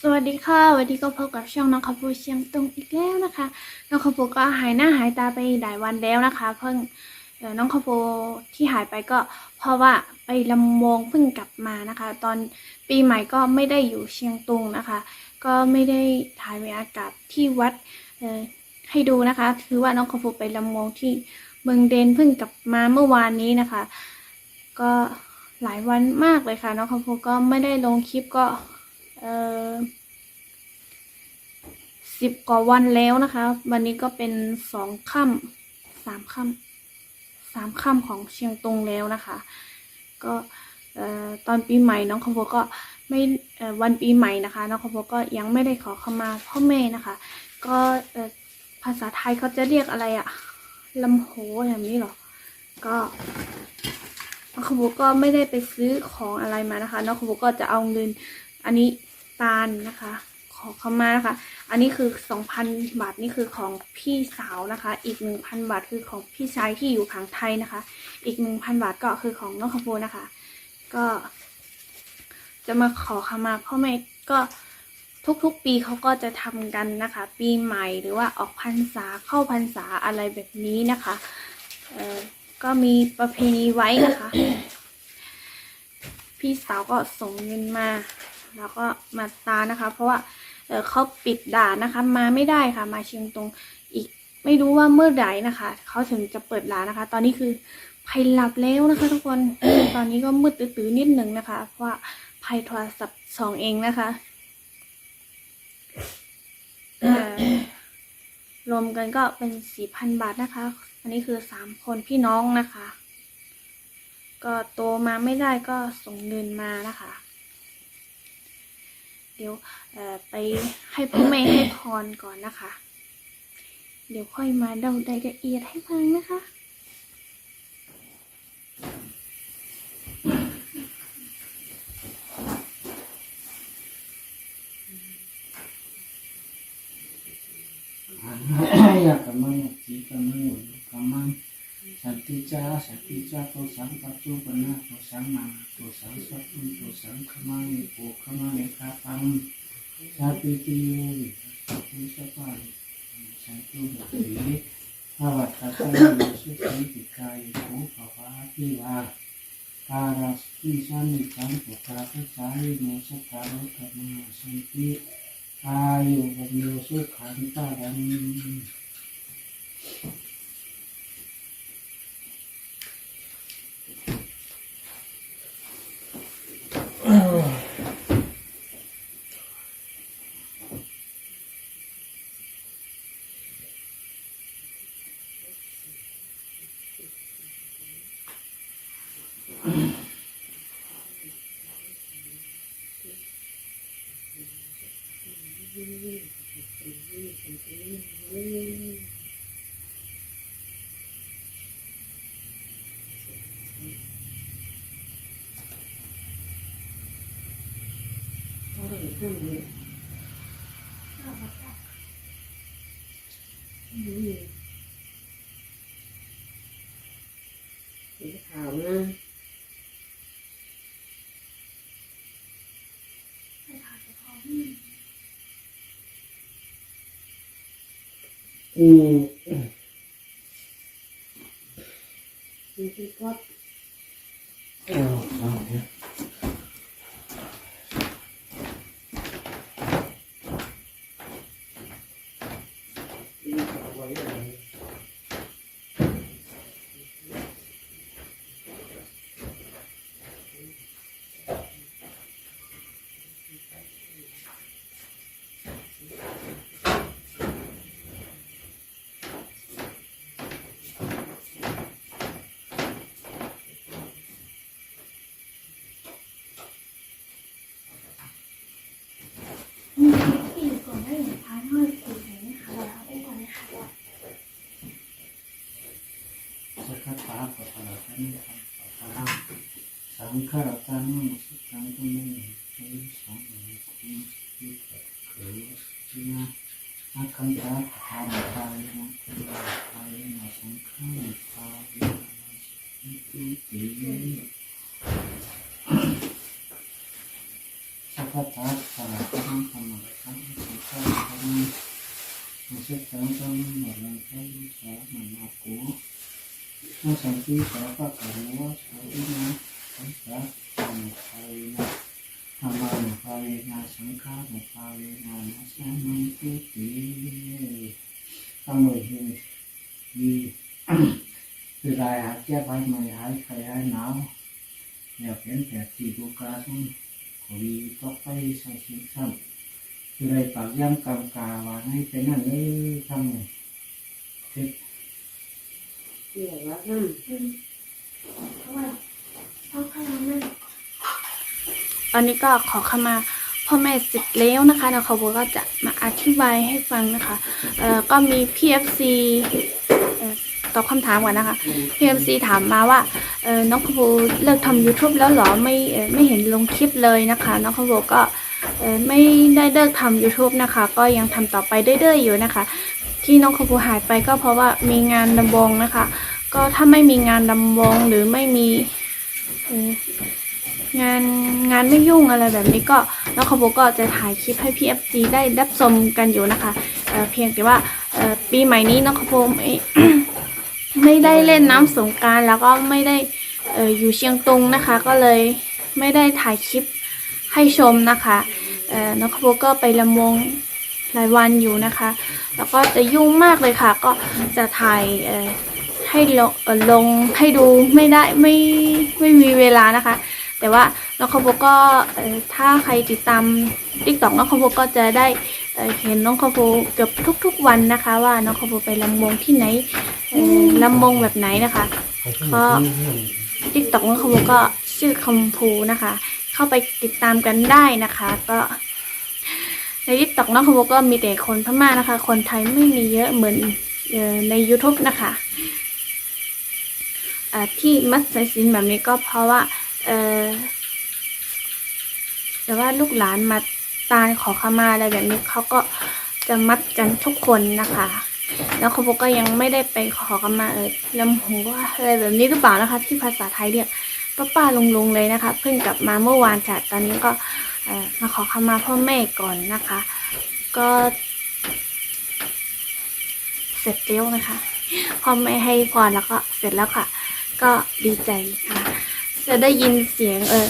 สวัสดีค่ะ วันนี้ก็พบกับช่องน้องคาปูเชียงตุงอีกแล้วนะคะ น้องคาปูก็หายหน้าหายตาไปหลายวันแล้วนะคะ เพิ่งเอ่อน้องคาปูที่หายไปก็ เพราะว่าไปลำวงเพิ่งกลับมานะคะ ตอนปีใหม่ก็ไม่ได้อยู่เชียงตุงนะคะ ก็ไม่ได้ถ่ายบรรยากาศที่วัดให้ดูนะคะถือว่าน้องคาปูไปลำวงที่เมืองเดนเพิ่งกลับมาเมื่อวานนี้นะคะ ก็หลายวันมากเลยค่ะ น้องคาปูก็ไม่ได้ลงคลิปก็ สิบกว่าวันแล้วนะคะ วันนี้ก็เป็นสองค่ำสามค่ำสามค่ำของเชียงตุงแล้วนะคะ ก็ตอนปีใหม่น้องคอมโบก็ไม่วันปีใหม่นะคะ น้องคอมโบก็ยังไม่ได้ขอขมาพ่อแม่นะคะ ก็ภาษาไทยเขาจะเรียกอะไรอะลำโหอย่างนี้หรอ ก็น้องคอมโบก็ไม่ได้ไปซื้อของอะไรมานะคะ น้องคอมโบก็จะเอาเงิน อันนี้ตาลนะคะ ขอเข้ามานะคะ อันนี้คือสองพันบาทนี่คือของพี่สาวนะคะ อีกหนึ่งพันบาทคือของพี่ชายที่อยู่ขังไทยนะคะ อีกหนึ่งพันบาทก็คือของน้องคาโบนะคะ ก็ จะมาขอขมาพ่อแม่ก็ทุกๆ ปีเขาก็จะทำกันนะคะ ปีใหม่หรือว่าออกพรรษาเข้าพรรษาอะไรแบบนี้นะคะเออก็มีประเพณีไว้นะคะ พี่สาวก็ส่งเงินมา แล้วก็มาตานะคะ เพราะว่าเเขาปิดด่านนะคะมาไม่ได้ค่ะ มาเชียงตรงอีกไม่รู้ว่าเมื่อไหร่นะคะเขาถึงจะเปิดร้านนะคะ ตอนนี้คือภัยหลับแล้วนะคะ ทุกคนตอนนี้ก็มืดตื้อๆนิดหนึ่งนะคะ เพราะว่าภัยโทรศัพท์สองเองนะคะรวมกันก็เป็นสี่พันบาทนะคะ อันนี้คือสามคนพี่น้องนะคะ ก็โตมาไม่ได้ก็ส่งเงินมานะคะ เดี๋ยวไปให้พ่อแม่ให้พรก่อนนะคะ เดี๋ยวค่อยมาเดารายละเอียดให้ฟังนะคะ ya kamang ti kamang kamang santi cha santi cha สันติจาสันติจาตัวสังปัจจุปนาตัวสังมาตัวสังสัตุตัวสังขมานิโกขมานิคาปังชาติติโยสัตุสปันสันตุหติภาวัตตังสุขีติกายของขวาที่ว่าตาราสติสันิสังปุตาตุสายโนสัตารกัมมาสันติอายุวันโยสุขันตารัน Hãy subscribe cho kênh Ghiền Để không bỏ 嗯。嗯嗯嗯蛮好。听 สังขารตังสุขังตุเมเอสังเมคุสิกะเกยสินะอาคันตาธรรมกายนะคุลากายนะสังขารตาวินาสิตุติสัพพก็ตัดสลับก็ต้องทำอะไรครับสุดท้ายก็ต้องมาเช็คตั้งต้นหมดเลยแค่สองหนึ่งอากู เมื่อสังที่สองก็กล่าวว่าสาวินะสังกัดทำไทยนะทำมาหนึ่งไปนาสังฆาหนึ่งไปนานาสามังคุติทำเลยดีคือรายหายแก้ไปไม่หายใครหายหนาวอยากเห็นแต่ที่ดูกาสุ่มขอดีต่อไปใส่ชิ้นซ้ำคือไรปากย่ำกำกาวางให้เป็นนั่นเลยทำไงเช็ด เกี่ยวกับน้ำตอนนี้ก็ขอเข้ามาพ่อแม่เสร็จแล้วนะคะแล้วเขาบอกก็จะมาอธิบายให้ฟังนะคะเอ่อก็มี PFC เอ่อตอบคำถามก่อนนะคะ PFC ถามมาว่าเออน้องขบูเลิกทำ YouTube แล้วเหรอไม่เอ่อไม่เห็นลงคลิปเลยนะคะ น้องขบูก็เอ่อไม่ได้เลิกทำ YouTube นะคะ ก็ยังทำต่อไปเรื่อยๆอยู่นะคะ ที่น้องขบูหายไปก็เพราะว่ามีงานดำวงนะคะ ก็ถ้าไม่มีงานดำวงหรือไม่มีงานงานไม่ยุ่งอะไรแบบนี้ก็น้องขบูก็จะถ่ายคลิปให้ PFC ได้รับชมกันอยู่นะคะเเพียงแต่ว่าปีใหม่นี้น้องขบูไม่ไม่ได้เล่นน้ำสงการแล้วก็ไม่ได้ออยู่เชียงตุงนะคะ ก็เลยไม่ได้ถ่ายคลิปให้ชมนะคะน้องขบูก็ไปลำวง หลายวันอยู่นะคะ แล้วก็จะยุ่งมากเลยค่ะ ก็จะถ่ายให้ลงลงให้ดูไม่ได้ไม่ไม่มีเวลานะคะ แต่ว่าน้องขบูก็ถ้าใครติดตามติ๊กต็อกน้องขบูก็จะได้เเห็นน้องขบูเกือบทุก ๆ วันนะคะ ว่าน้องขบูไปลำวงที่ไหนลำวงแบบไหนนะคะก็ติ๊กต็อกน้องขบูก็ชื่อคำพูนะคะ เข้าไปติดตามกันได้นะคะ ก็ ในติ๊กตอกน้องขบูก็มีแต่คนพม่านะคะ คนไทยไม่มีเยอะเหมือนออใน YouTube นะคะที่มัดสายสินแบบนี้ก็เพราะว่าแต่ว่าลูกหลานมาตาลขอขมาอะไรแบบนี้เขาก็จะมัดกันทุกคนนะคะ แล้วเขาบอกก็ยังไม่ได้ไปขอขมาเออลำหูว่าอะไรแบบนี้หรือเปล่านะคะ ที่ภาษาไทยเรียกป้าป้าลุงลงเลยนะคะ เพิ่งกลับมาเมื่อวานค่ะตอนนี้ก็ มาขอขมาพ่อแม่ก่อนนะคะ ก็เสร็จแล้วนะคะพ่อแม่ให้พรแล้วก็เสร็จแล้วค่ะ ก็ดีใจค่ะ จะได้ยินเสียงเออ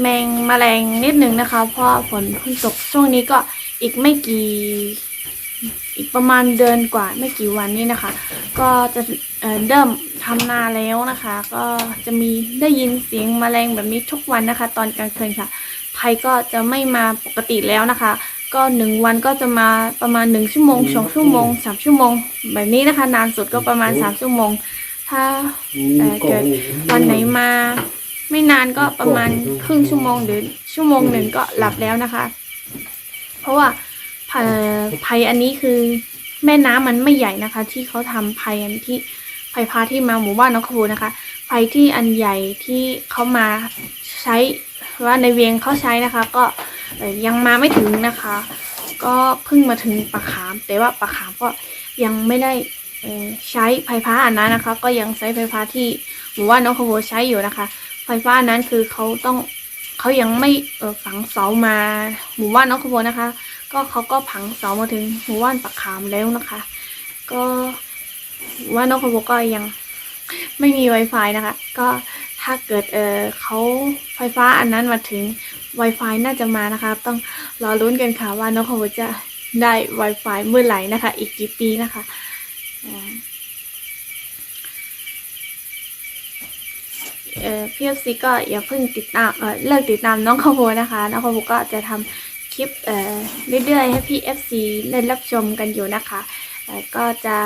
แมงมแมลงนิดนึงนะคะ เพราะฝนเพิ่งตกช่วงนี้ก็อีกไม่กี่ อีกประมาณเดือนกว่าไม่กี่วันนี้นะคะ ก็จะเเริ่มทำนาแล้วนะคะ ก็จะมีได้ยินเสียงมแมลงแบบนี้ทุกวันนะคะ ตอนกลางคืนค่ะ ภัยก็จะไม่มาปกติแล้วนะคะ ก็หนึ่งวันก็จะมาประมาณหนึ่งชั่วโมงสองชั่วโมงสามชั่วโมง แบบนี้นะคะ นานสุดก็ประมาณสามชั่วโมง ถ้าเอ่อเกิดวันไหนมาไม่นานก็ประมาณครึ่งชั่วโมงหรือชั่วโมงหนึ่งก็หลับแล้วนะคะ เพราะว่าเอ่อภัยอันนี้คือแม่น้ำมันไม่ใหญ่นะคะ ที่เขาทำภัยอันที่ภัยพาที่มาหมู่บ้านน้องขบูนะคะภัยที่อันใหญ่ที่เขามาใช้ ว่าในเวียงเขาใช้นะคะ ก็ยังมาไม่ถึงนะคะ ก็เพิ่งมาถึงปะขาม แต่ว่าปะขามก็ยังไม่ได้ใช้ไฟฟ้าอันนั้นนะคะ ก็ยังใช้ไฟฟ้าที่หมู่บ้านน้องขบูใช้อยู่นะคะ ไฟฟ้านั้นคือเขาต้องเขายังไม่ฝังเสามาหมู่บ้านน้องขบูนะคะ ก็เขาก็ผังเสามาถึงหมู่บ้านปะขามแล้วนะคะ ก็หมู่บ้านน้องขบูก็ยัง ไม่มี Wi-Fi นะคะ ก็ถ้าเกิดเออเขาไฟฟ้าอันนั้นมาถึง Wi-Fi น่าจะมานะคะ ต้องรอลุ้นกันค่ะว่าน้องขบูจะได้ Wi-Fi เมื่อไหร่นะคะ อีกกี่ปีนะคะเออพี่ซีก็อย่าเพิ่งติดตามเออเลิกติดตามน้องขบูนะคะ น้องขบูก็จะทำคลิปเออเรื่อยๆให้พี่ FC ได้รับชมกันอยู่นะคะเออก็จะ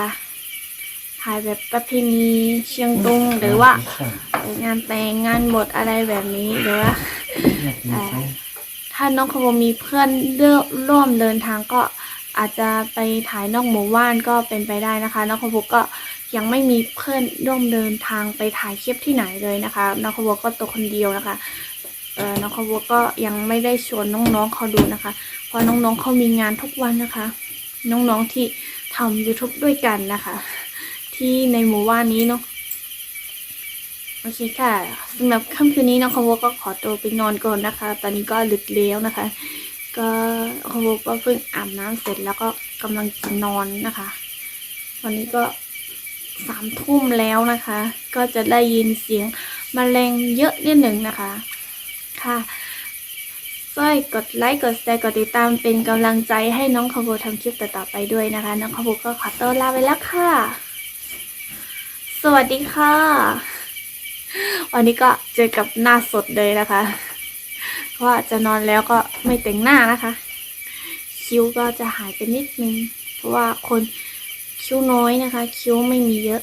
ายแบบประเพณีเชียงตุงหรือว่าเอ่องานแต่งงานบทอะไรแบบนี้หรือว่าถ้าน้องขบมีเพื่อนเลือกร่วมเดินทางก็อาจจะไปถ่ายนอกหมู่บ้านก็เป็นไปได้นะคะน้องขบก็ยังไม่มีเพื่อนร่วมเดินทางไปถ่ายคลิปที่ไหนเลยนะคะน้องขบก็ตัวคนเดียวนะคะเออน้องขบก็ยังไม่ได้ชวนน้องๆเขาดูนะคะเพราะน้องๆเขามีงานทุกวันนะคะ น้องๆที่ทำ YouTube ด้วยกันนะคะ ที่ในหมู่บ้านนี้เนาะโอเคค่ะสำหรับค่ำคืนนี้น้องคาโวก็ขอตัวไปนอนก่อนนะคะ ตอนนี้ก็ดึกแล้วนะคะ ก็คาโวก็เพิ่งอาบน้ำเสร็จแล้วก็กำลังจะนอนนะคะตอนนี้ก็สามทุ่มแล้วนะคะ ก็จะได้ยินเสียงมแมลงเยอะนิดหนึ่งนะคะ ค่ะช่วยกดไลค์กดแชร์กดติดตามเป็นกำลังใจให้น้องคาโวทำคลิปต่อๆไปด้วยนะคะ น้องคาโวก็ขอตัวลาไปแล้วค่ะ สวัสดีค่ะ วันนี้ก็เจอกับหน้าสดเลยนะคะ เพราะว่าจะนอนแล้วก็ไม่แต่งหน้านะคะ คิ้วก็จะหายไปนิดนึง เพราะว่าคนคิ้วน้อยนะคะ คิ้วไม่มีเยอะ